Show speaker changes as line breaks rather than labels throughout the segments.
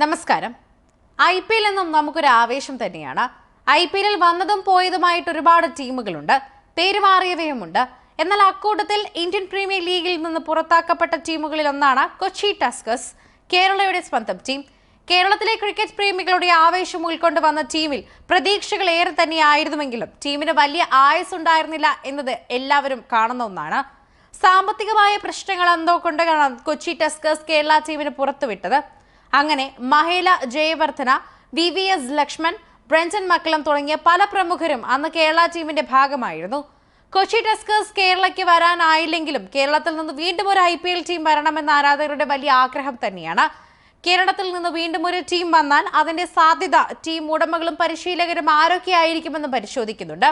നമസ്കാരം. I P L എന്നും നമുക്കൊരു ആവേശം തന്നെയാണ്. ഐ പി എല്ലിൽ വന്നതും പോയതുമായിട്ട് ഒരുപാട് ടീമുകളുണ്ട്. പേര് മാറിയവയുമുണ്ട്. എന്നാൽ അക്കൂട്ടത്തിൽ ഇന്ത്യൻ പ്രീമിയർ ലീഗിൽ നിന്ന് പുറത്താക്കപ്പെട്ട ടീമുകളിൽ ഒന്നാണ് കൊച്ചി ടസ്കസ് കേരളയുടെ സ്വന്തം ടീം. കേരളത്തിലെ ക്രിക്കറ്റ് പ്രേമികളുടെ ആവേശം ഉൾക്കൊണ്ട് വന്ന ടീമിൽ പ്രതീക്ഷകൾ ഏറെ തന്നെയായിരുന്നുവെങ്കിലും ടീമിന് വലിയ ആയുസ് ഉണ്ടായിരുന്നില്ല എന്നത് എല്ലാവരും കാണുന്ന ഒന്നാണ്. സാമ്പത്തികമായ പ്രശ്നങ്ങൾ എന്തോ കൊണ്ടാണ് കൊച്ചി ടസ്കേഴ്സ് കേരള ടീമിന് പുറത്തുവിട്ടത്. അങ്ങനെ Mahela Jayawardene V V S Laxman Brendon McCullum തുടങ്ങിയ പല പ്രമുഖരും അന്ന് കേരള ടീമിന്റെ ഭാഗമായിരുന്നു. കൊച്ചി ടെസ്കേഴ്സ് കേരളയ്ക്ക് വരാനായില്ലെങ്കിലും കേരളത്തിൽ നിന്ന് വീണ്ടും ഒരു ഐ പി എൽ ടീം വരണമെന്ന ആരാധകരുടെ വലിയ ആഗ്രഹം തന്നെയാണ്. കേരളത്തിൽ നിന്ന് വീണ്ടും ഒരു ടീം വന്നാൽ അതിന്റെ സാധ്യത ടീം ഉടമകളും പരിശീലകരും ആരൊക്കെയായിരിക്കുമെന്ന് പരിശോധിക്കുന്നുണ്ട്.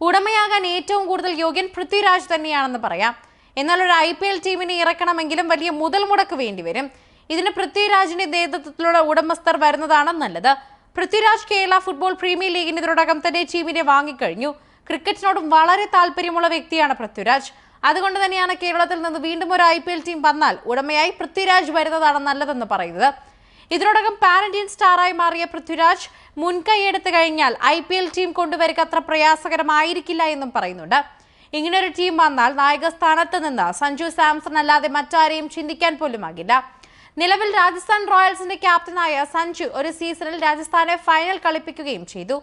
ഉടമയാകാൻ ഏറ്റവും കൂടുതൽ യോഗ്യൻ പൃഥ്വിരാജ് തന്നെയാണെന്ന് പറയാം. എന്നാൽ ഒരു ഐ പി എൽ ടീമിനെ ഇറക്കണമെങ്കിലും വലിയ മുതൽ മുടക്ക് വേണ്ടിവരും. ഇതിന് പൃഥ്വിരാജിന്റെ നേതൃത്വത്തിലുള്ള ഉടമസ്ഥർ വരുന്നതാണ് നല്ലത്. പൃഥ്വിരാജ് കേരള ഫുട്ബോൾ പ്രീമിയർ ലീഗിന് ഇതിനോടകം തന്നെ ടീമിനെ വാങ്ങിക്കഴിഞ്ഞു. ക്രിക്കറ്റിനോടും വളരെ താല്പര്യമുള്ള വ്യക്തിയാണ് പൃഥ്വിരാജ് അതുകൊണ്ട് തന്നെയാണ് കേരളത്തിൽ നിന്ന് വീണ്ടും ഒരു ഐ ടീം വന്നാൽ ഉടമയായി പൃഥ്വിരാജ് വരുന്നതാണ് നല്ലതെന്ന് പറയുന്നത്. ഇതിനോടകം പാൻ ഇന്ത്യൻ സ്റ്റാറായി മാറിയ പൃഥ്വിരാജ് മുൻകൈയെടുത്തു കഴിഞ്ഞാൽ ഐ പി എൽ ടീം കൊണ്ടുവരിക അത്ര പ്രയാസകരമായിരിക്കില്ല എന്നും പറയുന്നുണ്ട്. ഇങ്ങനെ ഒരു ടീം വന്നാൽ നായക സ്ഥാനത്ത് നിന്ന് സഞ്ജു സാംസൺ അല്ലാതെ മറ്റാരെയും ചിന്തിക്കാൻ പോലും ആകില്ല നിലവിൽ രാജസ്ഥാൻ റോയൽസിന്റെ ക്യാപ്റ്റനായ സഞ്ജു ഒരു സീസണിൽ രാജസ്ഥാനെ ഫൈനൽ കളിപ്പിക്കുകയും ചെയ്തു.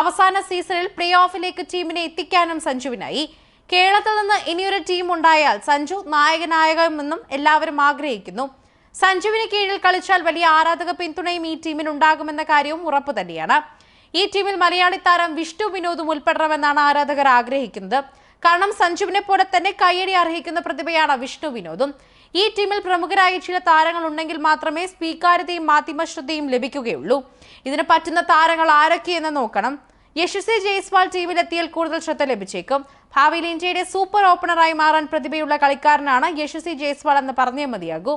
അവസാന സീസണിൽ പ്ലേ ഓഫിലേക്ക് ടീമിനെ എത്തിക്കാനും സഞ്ജുവിനായി. കേരളത്തിൽ നിന്ന് ഇനിയൊരു ടീം ഉണ്ടായാൽ സഞ്ജു നായകനായകമെന്നും എല്ലാവരും ആഗ്രഹിക്കുന്നു. സഞ്ജുവിന് കീഴിൽ കളിച്ചാൽ വലിയ ആരാധക പിന്തുണയും ഈ ടീമിന് ഉണ്ടാകുമെന്ന കാര്യവും ഉറപ്പു തന്നെയാണ്. ഈ ടീമിൽ മലയാളി താരം വിഷ്ണു വിനോദും ഉൾപ്പെടണമെന്നാണ് ആരാധകർ ആഗ്രഹിക്കുന്നത്. കാരണം സഞ്ജുവിനെ പോലെ തന്നെ കയ്യടി അർഹിക്കുന്ന പ്രതിഭയാണ് വിഷ്ണു വിനോദും. ഈ ടീമിൽ പ്രമുഖരായ ചില താരങ്ങൾ ഉണ്ടെങ്കിൽ മാത്രമേ സ്വീകാര്യതയും മാധ്യമശ്രദ്ധയും ലഭിക്കുകയുള്ളൂ. ഇതിന് പറ്റുന്ന താരങ്ങൾ ആരൊക്കെയെന്ന് നോക്കണം. യശസ്വി ജയ്സ്വാൾ ടീമിലെത്തിയാൽ കൂടുതൽ ശ്രദ്ധ ലഭിച്ചേക്കും. ഭാവിയിൽ ഇന്ത്യയുടെ സൂപ്പർ ഓപ്പണറായി മാറാൻ പ്രതിഭയുള്ള കളിക്കാരനാണ് യശസ്വി ജയ്സ്വാൾ എന്ന് പറഞ്ഞേ മതിയാകൂ.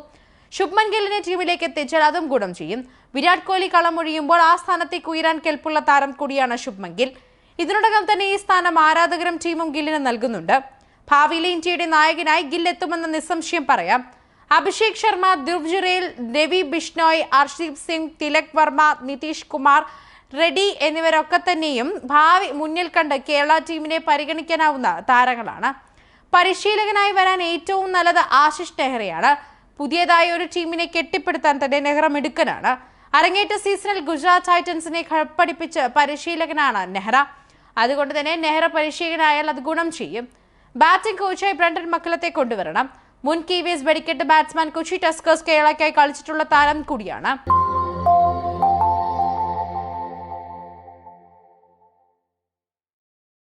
ശുഭ്മൻ ഗില്ലിനെ ടീമിലേക്ക് എത്തിച്ചാൽ അതും ഗുണം ചെയ്യും. വിരാട് കോഹ്ലി കളമൊഴിയുമ്പോൾ ആ സ്ഥാനത്തേക്ക് ഉയരാൻ കെൽപ്പുള്ള താരം കൂടിയാണ് ശുഭ്മൻ ഗിൽ. ഇതിനോടകം തന്നെ ഈ സ്ഥാനം ആരാധകരും ടീമും ഗില്ലിന് നൽകുന്നുണ്ട്. ഭാവിയിലെ ഇന്ത്യയുടെ നായകനായി ഗിൽ എത്തുമെന്ന് നിസ്സംശയം പറയാം. അഭിഷേക് ശർമ്മ ദുർജുറേൽ ജുറേൽ രവി ബിഷ്ണോയ് അർഷദീപ് സിംഗ് തിലക് വർമ്മ നിതീഷ് കുമാർ റെഡി എന്നിവരൊക്കെ തന്നെയും ഭാവി മുന്നിൽ കണ്ട് കേരള ടീമിനെ പരിഗണിക്കാനാവുന്ന താരങ്ങളാണ്. പരിശീലകനായി വരാൻ ഏറ്റവും നല്ലത് ആശിഷ് നെഹ്റയാണ്. പുതിയതായ ഒരു ടീമിനെ കെട്ടിപ്പടുത്താൻ തന്നെ നെഹ്റ മിടുക്കനാണ്. അരങ്ങേറ്റ സീസണിൽ ഗുജറാത്ത് ടൈറ്റൻസിനെ കഴപ്പടിപ്പിച്ച് പരിശീലകനാണ് നെഹ്റ. അതുകൊണ്ട് തന്നെ നെഹ്റ പരിശീലകനായാൽ അത് ഗുണം ചെയ്യും. ബാറ്റിംഗ് കോച്ചായി ബ്രണ്ടൻ മക്കളത്തെ കൊണ്ടുവരണം. മുൻ കീവേസ് വെടിക്കെട്ട് ബാറ്റ്സ്മാൻ കൊച്ചി ടസ്കേഴ്സ് കേരളയ്ക്കായി കളിച്ചിട്ടുള്ള താരം കൂടിയാണ്.